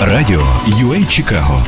Радіо UA Чикаго.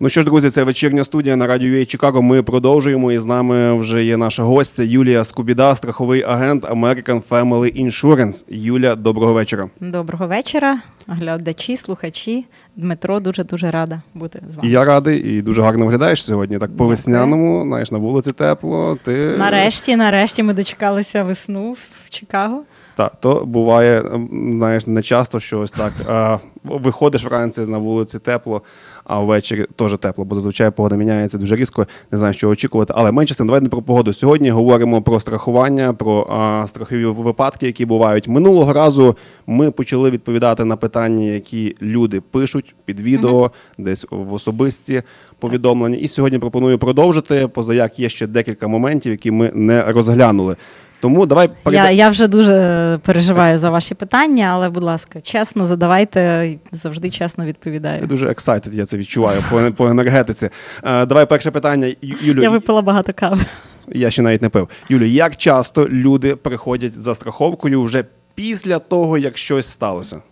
Ну що ж, друзі, це вечірня студія на радіо UA Чикаго. Ми продовжуємо. І з нами вже є наша гостя Юлія Скубіда, страховий агент American Family Insurance. Юля, доброго вечора. Доброго вечора, глядачі, слухачі. Дмитро, дуже дуже рада бути з вами. І я радий, і дуже гарно виглядаєш сьогодні. Так по весняному, знаєш, на вулиці тепло. Ти Нарешті, нарешті ми дочекалися весну в Чикаго. Так, то буває, знаєш, не часто, що ось так. А, виходиш вранці на вулиці тепло, а ввечері теж тепло, бо зазвичай погода міняється дуже різко, не знаю, що очікувати. Але менше тим, давайте не про погоду. Сьогодні говоримо про страхування, про а, страхові випадки, які бувають. Минулого разу ми почали відповідати на питання, які люди пишуть під відео, десь в особисті повідомлення. І сьогодні пропоную продовжити. Позаяк є ще декілька моментів, які ми не розглянули. Тому давай Я, я вже дуже переживаю за ваші питання, але, будь ласка, чесно задавайте, завжди чесно Ти відповідаю. дуже excited, я це відчуваю по, по енергетиці. Е, давай перше питання. Юлю, я, випила багато кави. Я ще навіть не пив. Юлю, як часто люди приходять за страховкою вже після того, як щось сталося?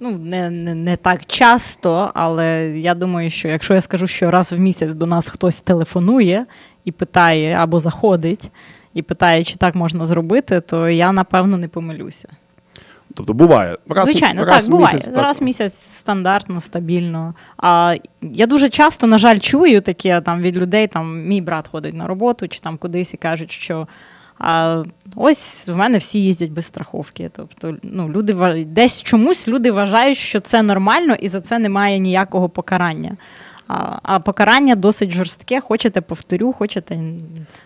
Ну, не, не, не так часто, але я думаю, що якщо я скажу, що раз в місяць до нас хтось телефонує і питає або заходить, і питає, чи так можна зробити, то я напевно не помилюся. Тобто буває. Раз, Звичайно, раз так буває. місяць, так. Раз в місяць стандартно, стабільно. А я дуже часто, на жаль, чую таке там від людей. Там мій брат ходить на роботу чи там кудись і кажуть, що. А ось в мене всі їздять без страховки. Тобто, ну люди десь чомусь люди вважають, що це нормально, і за це немає ніякого покарання. А, а покарання досить жорстке. Хочете, повторю, хочете,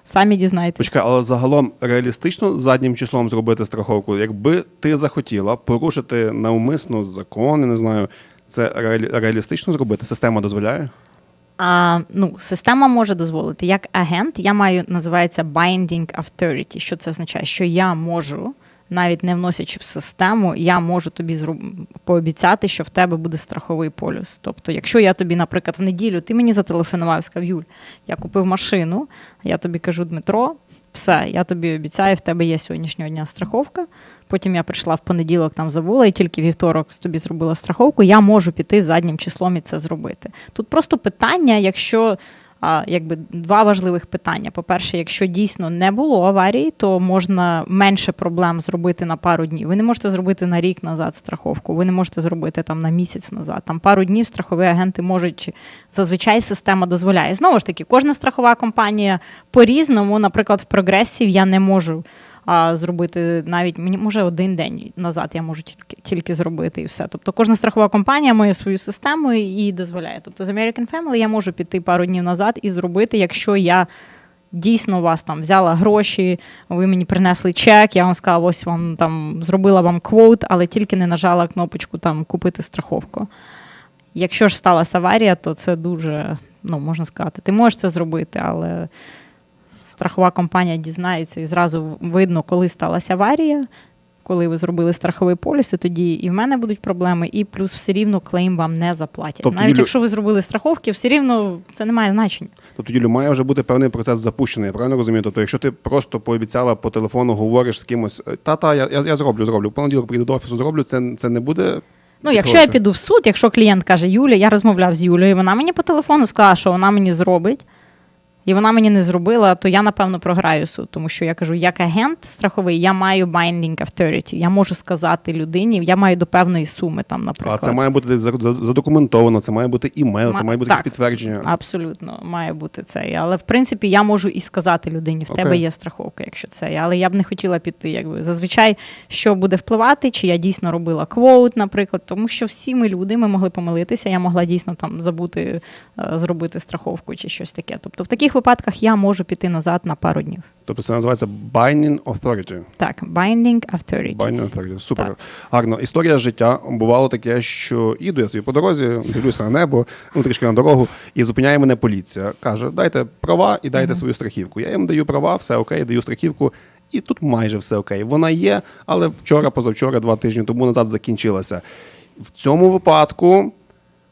самі дізнайтесь. Почекай, але загалом реалістично заднім числом зробити страховку. Якби ти захотіла порушити навмисно закон, не знаю, це реалі- реалістично зробити? Система дозволяє? А, ну, система може дозволити. Як агент, я маю, називається binding authority. Що це означає? Що я можу, навіть не вносячи в систему, я можу тобі пообіцяти, що в тебе буде страховий полюс. Тобто, якщо я тобі, наприклад, в неділю ти мені зателефонував, сказав, Юль, я купив машину, я тобі кажу, Дмитро, все, я тобі обіцяю, в тебе є сьогоднішнього дня страховка. Потім я прийшла в понеділок, там забула, і тільки вівторок тобі зробила страховку. Я можу піти заднім числом і це зробити. Тут просто питання, якщо якби два важливих питання. По-перше, якщо дійсно не було аварії, то можна менше проблем зробити на пару днів. Ви не можете зробити на рік назад страховку, ви не можете зробити там на місяць назад. Там пару днів страхові агенти можуть зазвичай система дозволяє. Знову ж таки, кожна страхова компанія по-різному. Наприклад, в прогресів я не можу а, зробити навіть мені може один день назад я можу тільки, тільки зробити і все. Тобто кожна страхова компанія має свою систему і дозволяє. Тобто з American Family я можу піти пару днів назад і зробити, якщо я. Дійсно, у вас там взяла гроші, ви мені принесли чек, я вам сказала, ось вам там зробила вам квот, але тільки не нажала кнопочку там купити страховку. Якщо ж сталася аварія, то це дуже, ну можна сказати, ти можеш це зробити, але страхова компанія дізнається і зразу видно, коли сталася аварія, коли ви зробили страховий поліс, і тоді і в мене будуть проблеми, і плюс все рівно клейм вам не заплатять. Тобто, Навіть Юлю- якщо ви зробили страховки, все рівно це не має значення. Тобто, Юлю, має вже бути певний процес запущений, я правильно розумію? Тобто, якщо ти просто пообіцяла по телефону, говориш з кимось, та-та, я, я, я зроблю, зроблю. В понеділок прийду до офісу, зроблю, це, це не буде. Ну, якщо я піду в суд, якщо клієнт каже Юля, я розмовляв з Юлею, вона мені по телефону сказала, що вона мені зробить. І вона мені не зробила, то я напевно програю суд, тому що я кажу, як агент страховий, я маю binding authority, Я можу сказати людині, я маю до певної суми там, А наприклад. це має бути за- за- задокументовано, це має бути імейл, це має бути так. підтвердження. Абсолютно має бути це. Але в принципі я можу і сказати людині, в Окей. тебе є страховка, якщо це. Але я б не хотіла піти. Якби зазвичай що буде впливати, чи я дійсно робила квоут, наприклад, тому що всі ми люди, ми могли помилитися. Я могла дійсно там забути е, зробити страховку чи щось таке. Тобто, в таких випадках я можу піти назад на пару днів. Тобто це називається binding authority. Так, binding authority. Binding authority. Супер. Так. Гарно. Історія життя бувало таке, що іду я собі по дорозі, дивлюся на небо, ну трішки на дорогу, і зупиняє мене поліція. Каже, дайте права і дайте свою страхівку. Я їм даю права, все окей, даю страхівку. І тут майже все окей. Вона є, але вчора, позавчора, два тижні тому назад закінчилася. В цьому випадку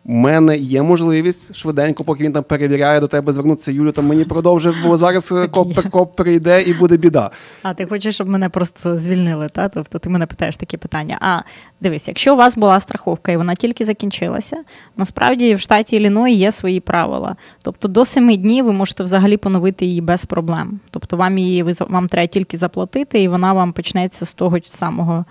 У мене є можливість швиденько, поки він там перевіряє до тебе звернутися. Юлю, там мені продовжив, бо зараз е, коп, коп прийде і буде біда. А ти хочеш, щоб мене просто звільнили, та? Тобто ти мене питаєш такі питання. А дивись, якщо у вас була страховка і вона тільки закінчилася, насправді в штаті Ілліной є свої правила. Тобто до семи днів ви можете взагалі поновити її без проблем. Тобто вам її ви вам треба тільки заплатити, і вона вам почнеться з того самого.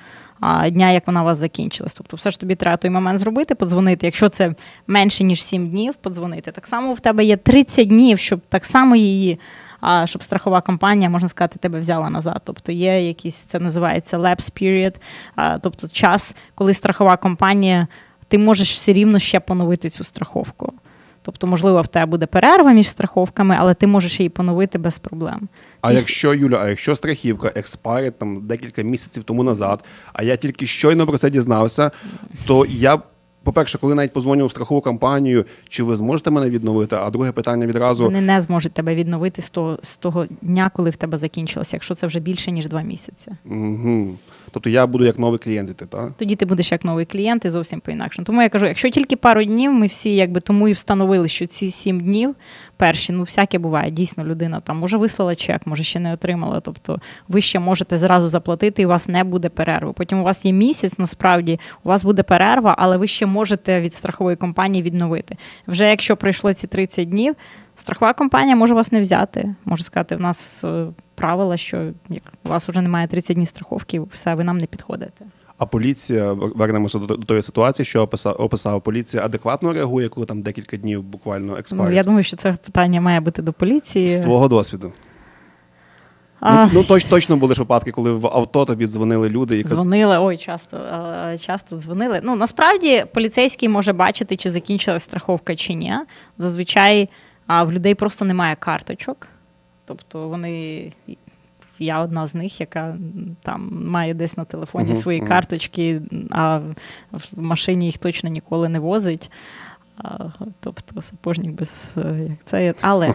Дня, як вона у вас закінчилась. Тобто, все ж тобі треба той момент зробити, подзвонити. Якщо це менше ніж 7 днів, подзвонити. Так само в тебе є 30 днів, щоб так само її а щоб страхова компанія, можна сказати, тебе взяла назад. Тобто є якийсь, це називається lapse period, а, тобто час, коли страхова компанія, ти можеш все рівно ще поновити цю страховку. Тобто, можливо, в тебе буде перерва між страховками, але ти можеш її поновити без проблем. А Піс- якщо Юля, а якщо страхівка експарить там декілька місяців тому назад, а я тільки щойно про це дізнався, то я. По-перше, коли навіть позвоню в страхову компанію, чи ви зможете мене відновити? А друге питання відразу: Вони не зможуть тебе відновити з того, з того дня, коли в тебе закінчилося, якщо це вже більше ніж два місяці. угу. тобто я буду як новий клієнт іти, так? тоді ти будеш як новий клієнт і зовсім по-інакшому. Тому я кажу, якщо тільки пару днів, ми всі якби тому і встановили, що ці сім днів перші, ну всяке буває. Дійсно, людина там може вислала чек, може ще не отримала. Тобто ви ще можете зразу заплатити, і у вас не буде перерви. Потім у вас є місяць, насправді у вас буде перерва, але ви ще можете від страхової компанії відновити. Вже якщо пройшло ці 30 днів. Страхова компанія може вас не взяти. Може сказати, в нас е, правила, що як у вас вже немає 30 днів страховки, все, ви нам не підходите. А поліція вернемося до, до тої ситуації, що описав, описав. Поліція адекватно реагує, коли там декілька днів буквально Ну, я думаю, що це питання має бути до поліції. З твого досвіду. А, Ну, ну точ, точно були ж випадки, коли в авто тобі дзвонили люди і Дзвонили, ой, часто, е, часто дзвонили. Ну, насправді поліцейський може бачити, чи закінчилась страховка чи ні. Зазвичай в людей просто немає карточок. Тобто вони. Я одна з них, яка там має десь на телефоні Мгм, свої мгм. карточки, а в машині їх точно ніколи не возить. А, тобто сапожник без е, як це. Але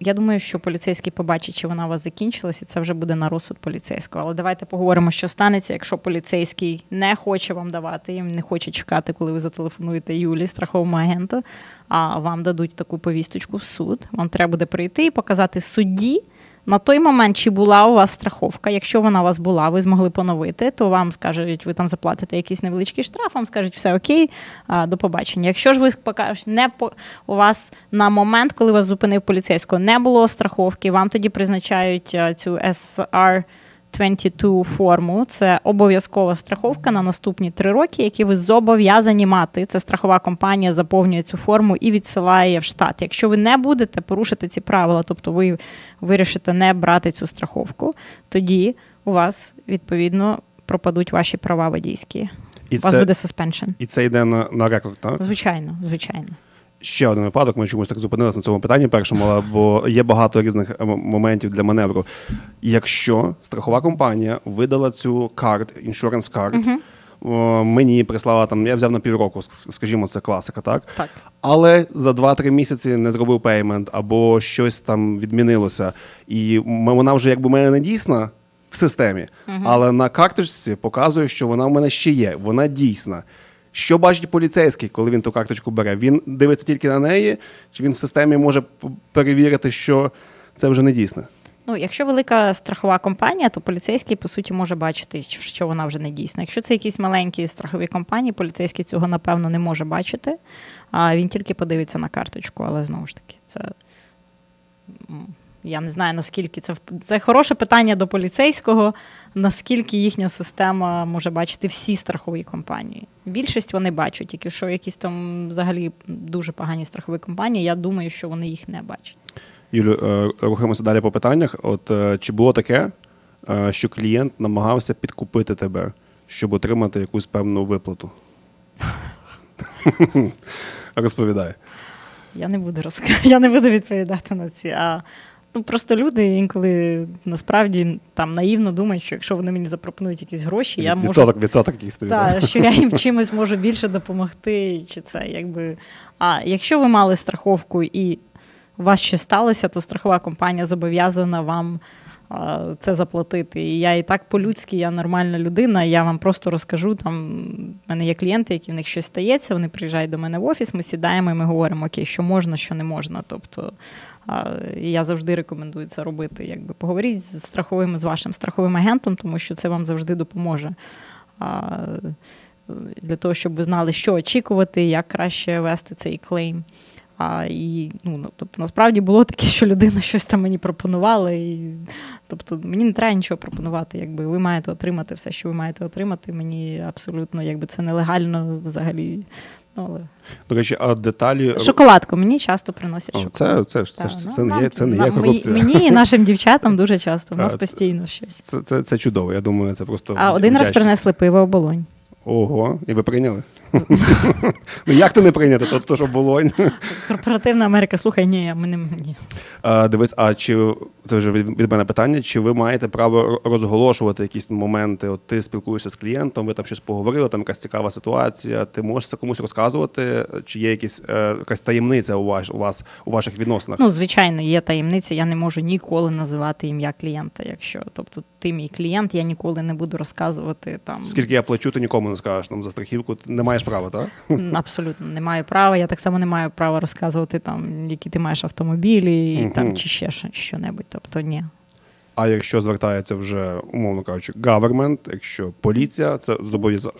я думаю, що поліцейський побачить, чи вона у вас закінчилась, і це вже буде на розсуд поліцейського. Але давайте поговоримо, що станеться, якщо поліцейський не хоче вам давати, їм не хоче чекати, коли ви зателефонуєте Юлі, страховому агенту, а вам дадуть таку повісточку в суд. Вам треба буде прийти і показати судді. На той момент, чи була у вас страховка, якщо вона у вас була, ви змогли поновити, то вам скажуть, ви там заплатите якийсь невеличкий штраф, вам скажуть, все окей, до побачення. Якщо ж ви покажете, не по у вас на момент, коли вас зупинив поліцейського, не було страховки, вам тоді призначають цю SR 22 форму. Це обов'язкова страховка на наступні три роки, які ви зобов'язані мати. Це страхова компанія заповнює цю форму і відсилає в штат. Якщо ви не будете порушити ці правила, тобто ви вирішите не брати цю страховку, тоді у вас відповідно пропадуть ваші права водійські. і У вас це, буде суспеншн. і це йде на, на рекорд, так? Звичайно, звичайно. Ще один випадок, ми чомусь так зупинилися на цьому питанні першому, але бо є багато різних е, моментів для маневру. Якщо страхова компанія видала цю карт, іншуренс карт, о, мені прислала там, я взяв на півроку, ск- скажімо, це класика, так? Так. Але за 2-3 місяці не зробив пеймент або щось там відмінилося. І м- вона вже якби в мене не дійсна в системі, але на карточці показує, що вона в мене ще є, вона дійсна. Що бачить поліцейський, коли він ту карточку бере? Він дивиться тільки на неї, чи він в системі може перевірити, що це вже не дійсне? Ну, якщо велика страхова компанія, то поліцейський по суті може бачити, що вона вже не дійсна. Якщо це якісь маленькі страхові компанії, поліцейський цього напевно не може бачити. А він тільки подивиться на карточку, але знову ж таки, це я не знаю наскільки це це хороше питання до поліцейського, наскільки їхня система може бачити всі страхові компанії. Більшість вони бачать, тільки що якісь там взагалі дуже погані страхові компанії, я думаю, що вони їх не бачать. Юлю, е, рухаємося далі по питаннях. От е, чи було таке, е, що клієнт намагався підкупити тебе, щоб отримати якусь певну виплату? Розповідай. Я не буду розк... я не буду відповідати на ці. А ну просто люди інколи насправді там наївно думають, що якщо вони мені запропонують якісь гроші, я можу відсоток, відсоток та, що я їм чимось можу більше допомогти, чи це якби. А якщо ви мали страховку і у вас щось сталося, то страхова компанія зобов'язана вам це заплатити. І я і так по-людськи, я нормальна людина. Я вам просто розкажу. Там в мене є клієнти, які в них щось стається. Вони приїжджають до мене в офіс, ми сідаємо і ми говоримо, окей, що можна, що не можна. Тобто я завжди рекомендую це робити. Якби поговоріть з страховим з вашим страховим агентом, тому що це вам завжди допоможе. Для того, щоб ви знали, що очікувати, як краще вести цей клейм. А, і, ну, тобто, насправді було таке, що людина щось там мені пропонувала. І, тобто, мені не треба нічого пропонувати. Якби ви маєте отримати все, що ви маєте отримати. Мені абсолютно якби це нелегально взагалі. Ну, але... До речі, а деталі. Шоколадку мені часто приносять О, шоколадку. це, це, це, Та, ж- ну, це, не є, це не є корупція. Мені, і нашим дівчатам дуже часто. У нас А, постійно щось. Це, це, це чудово. Я думаю, це просто. А один раз принесли пиво оболонь. Ого, і ви прийняли? ну як то не прийняти? То, то що болонь. Корпоративна Америка, слухай, ні, ми не ні. А, дивись, а чи це вже від, від мене питання? Чи ви маєте право розголошувати якісь моменти? От ти спілкуєшся з клієнтом, ви там щось поговорили, там якась цікава ситуація. Ти можеш це комусь розказувати? Чи є якісь е, якась таємниця у вас у вас у ваших відносинах? Ну, звичайно, є таємниця. Я не можу ніколи називати ім'я клієнта. Якщо тобто ти мій клієнт, я ніколи не буду розказувати там. Скільки я плачу, ти нікому не скажеш там за страхівку. Ти не маєш права, так? Абсолютно не маю права. Я так само не маю права розказувати там, які ти маєш автомобілі, і, там чи ще що- що-небудь. Тобто ні. А якщо звертається вже, умовно кажучи, government, якщо поліція, це обов'язок.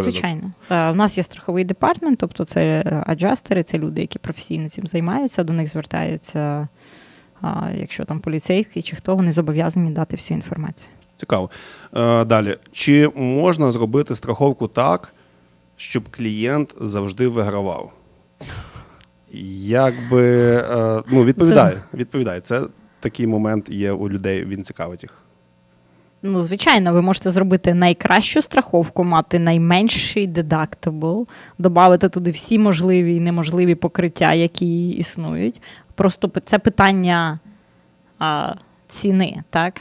Звичайно, Е, у нас є страховий департмент, тобто це е, аджастери, це люди, які професійно цим займаються. До них звертаються, якщо там поліцейський чи хто, вони зобов'язані дати всю інформацію. Цікаво. Е, далі. Чи можна зробити страховку так, щоб клієнт завжди вигравав? Якби е, ну, відповідає. Відповідає. Це такий момент є у людей, він цікавить їх. Ну, звичайно, ви можете зробити найкращу страховку, мати найменший дедактабл, додати туди всі можливі і неможливі покриття, які існують. Просто це питання а, ціни, так?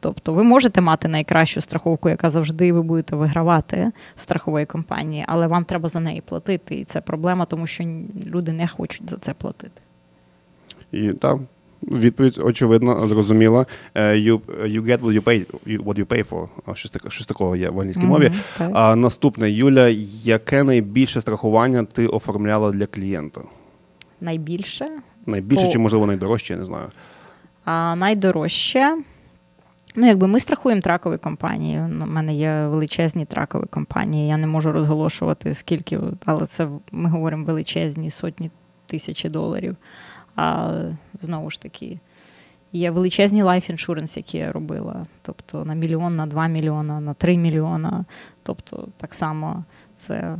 Тобто ви можете мати найкращу страховку, яка завжди ви будете вигравати в страхової компанії, але вам треба за неї платити. І це проблема, тому що люди не хочуть за це платити. І там відповідь очевидно, зрозуміла. Е, You, you get what you pay, what you pay for. Щось, таке, щось такого є в англійській мові. Так. А наступне, Юля, яке найбільше страхування ти оформляла для клієнта? Найбільше Найбільше По- чи, можливо, найдорожче, я не знаю. А найдорожче. Ну, якби ми страхуємо тракові компанії. У мене є величезні тракові компанії. Я не можу розголошувати скільки, але це ми говоримо величезні сотні тисячі доларів. А знову ж таки, є величезні life insurance, які я робила. Тобто на мільйон, на два мільйона, на три мільйона. Тобто, так само це.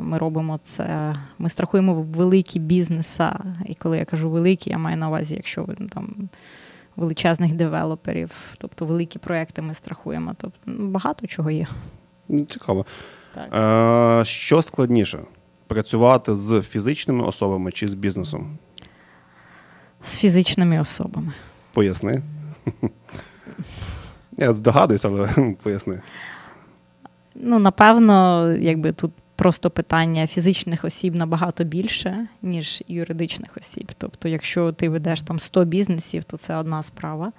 Ми робимо це, ми страхуємо великі бізнеса. І коли я кажу великі, я маю на увазі, якщо ви ну, там величезних девелоперів, тобто великі проекти ми страхуємо. Тобто ну, багато чого є. Цікаво. Так. Е, що складніше? Працювати з фізичними особами чи з бізнесом? З фізичними особами. Поясни. Я здогадуюся, але поясни. Ну, напевно, якби тут просто питання фізичних осіб набагато більше, ніж юридичних осіб. Тобто, якщо ти ведеш там 100 бізнесів, то це одна справа.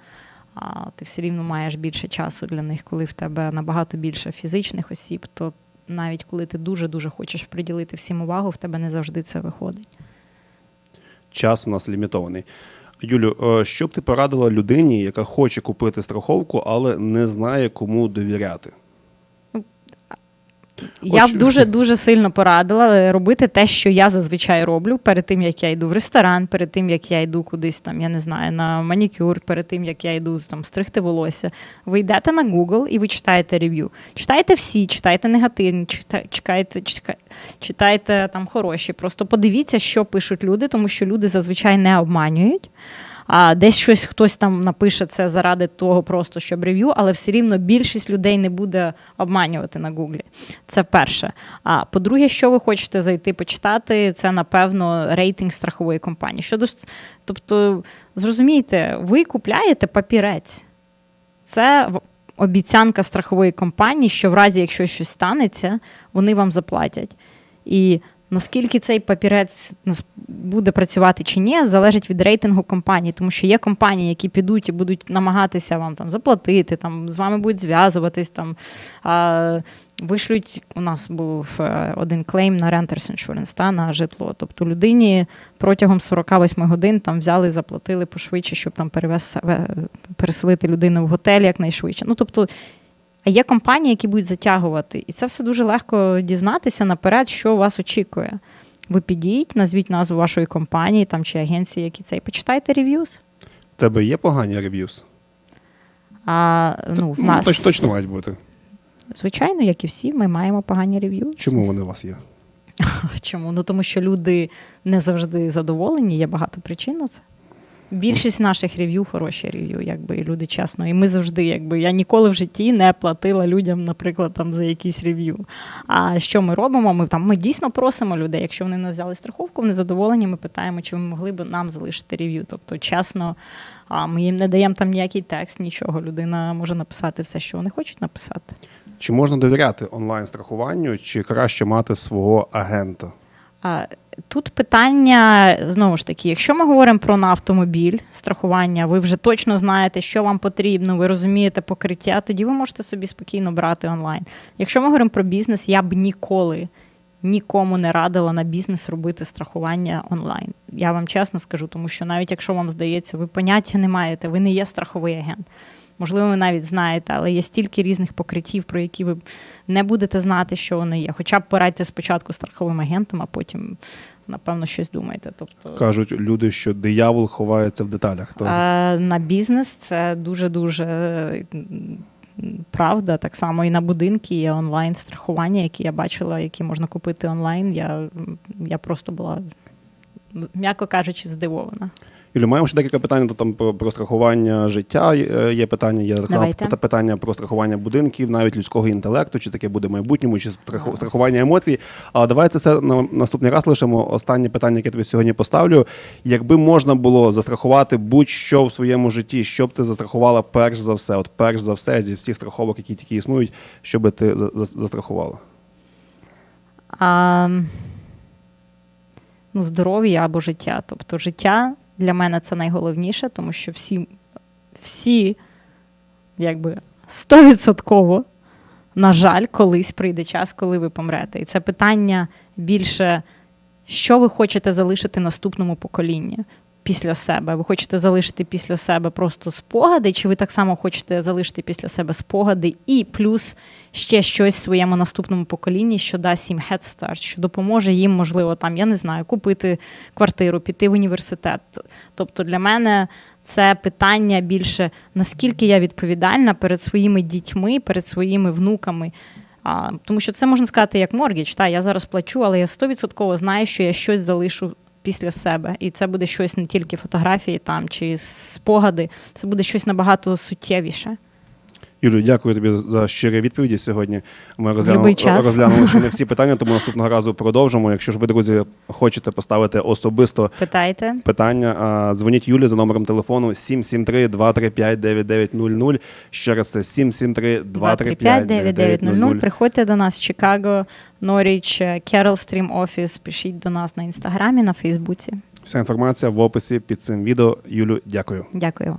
А ти все рівно маєш більше часу для них, коли в тебе набагато більше фізичних осіб, то навіть коли ти дуже-дуже хочеш приділити всім увагу, в тебе не завжди це виходить. Час у нас лімітований. Юлю, е, що б ти порадила людині, яка хоче купити страховку, але не знає, кому довіряти? Я б дуже дуже сильно порадила робити те, що я зазвичай роблю перед тим, як я йду в ресторан, перед тим як я йду кудись там, я не знаю, на манікюр, перед тим як я йду там стригти волосся. Ви йдете на Google і ви читаєте рев'ю. Читайте всі, читайте негативні, чита- чекайте, чека- читайте там хороші. Просто подивіться, що пишуть люди, тому що люди зазвичай не обманюють. А десь щось хтось там напише це заради того, просто щоб рев'ю, але все рівно більшість людей не буде обманювати на Гуглі. Це перше. А по-друге, що ви хочете зайти почитати, це напевно рейтинг страхової компанії. Щодо тобто, зрозумійте, ви купляєте папірець. Це обіцянка страхової компанії, що в разі, якщо щось станеться, вони вам заплатять. І Наскільки цей папірець буде працювати чи ні, залежить від рейтингу компанії, тому що є компанії, які підуть і будуть намагатися вам там заплатити, там з вами будуть зв'язуватись, там а, вишлють. У нас був е, один клейм на Renters Insurance, та, на житло. Тобто людині протягом 48 годин там взяли, заплатили пошвидше, щоб там перевез, е, переселити людину в готель якнайшвидше. Ну тобто. А є компанії, які будуть затягувати, і це все дуже легко дізнатися наперед, що вас очікує. Ви підійдіть, назвіть назву вашої компанії там чи агенції, які це, і почитайте рев'юз. У тебе є погані рев'юз? А ну, в Ну, нас точ- точно мають бути. звичайно, як і всі, ми маємо погані рев'ю. Чому вони у вас є? Чому? Ну тому що люди не завжди задоволені, є багато причин на це. Більшість наших рев'ю хороші рев'ю, якби люди чесно. І ми завжди, якби я ніколи в житті не платила людям, наприклад, там за якісь рев'ю. А що ми робимо? Ми там ми дійсно просимо людей. Якщо вони нас взяли страховку, вони задоволені. Ми питаємо, чи ви могли б нам залишити рев'ю. Тобто, чесно, а ми їм не даємо там ніякий текст, нічого. Людина може написати все, що вони хочуть написати. Чи можна довіряти онлайн страхуванню, чи краще мати свого агента? Тут питання знову ж таки, якщо ми говоримо про на автомобіль страхування, ви вже точно знаєте, що вам потрібно, ви розумієте покриття, тоді ви можете собі спокійно брати онлайн. Якщо ми говоримо про бізнес, я б ніколи нікому не радила на бізнес робити страхування онлайн. Я вам чесно скажу, тому що навіть якщо вам здається, ви поняття не маєте, ви не є страховий агент. Можливо, ви навіть знаєте, але є стільки різних покриттів, про які ви не будете знати, що вони є. Хоча б порадьте спочатку страховим агентом, а потім, напевно, щось думаєте. Тобто Кажуть люди, що диявол ховається в деталях. То на бізнес це дуже-дуже правда. Так само і на будинки є онлайн страхування, які я бачила, які можна купити онлайн. Я, я просто була, м'яко кажучи, здивована. Юлі, маємо ще декілька питань там про, про страхування життя. е, Є питання, є Давайте. питання про страхування будинків, навіть людського інтелекту, чи таке буде в майбутньому, чи страху- страхування емоцій. Але давай це все на наступний раз лишимо. Останнє питання, яке тобі сьогодні поставлю. Якби можна було застрахувати будь-що в своєму житті, що б ти застрахувала перш за все, от перш за все зі всіх страховок, які тільки існують, що би ти за- за- застрахувала? А, ну, здоров'я або життя. Тобто життя для мене це найголовніше, тому що всі, всі якби стовідсотково, на жаль, колись прийде час, коли ви помрете. І це питання більше, що ви хочете залишити наступному поколінню. Після себе. Ви хочете залишити після себе просто спогади, чи ви так само хочете залишити після себе спогади і плюс ще щось своєму наступному поколінні, що дасть їм head start, що допоможе їм, можливо, там, я не знаю, купити квартиру, піти в університет. Тобто для мене це питання більше, наскільки я відповідальна перед своїми дітьми, перед своїми внуками. А, тому що це можна сказати як моргіч. Та, я зараз плачу, але я 100% знаю, що я щось залишу після себе. І це буде щось не тільки фотографії там чи спогади, це буде щось набагато суттєвіше. Юлю, дякую тобі за щирі відповіді сьогодні. Ми розглянули, розглянули ще не всі питання, тому наступного разу продовжимо. Якщо ж ви, друзі, хочете поставити особисто Питайте. питання, дзвоніть Юлі за номером телефону 773-235-9900. Ще раз це 773-235-9900. Приходьте до нас, Чикаго, Норіч, Керол Стрім Офіс. Пишіть до нас на інстаграмі, на Фейсбуці. Вся інформація в описі під цим відео. Юлю, дякую. Дякую вам.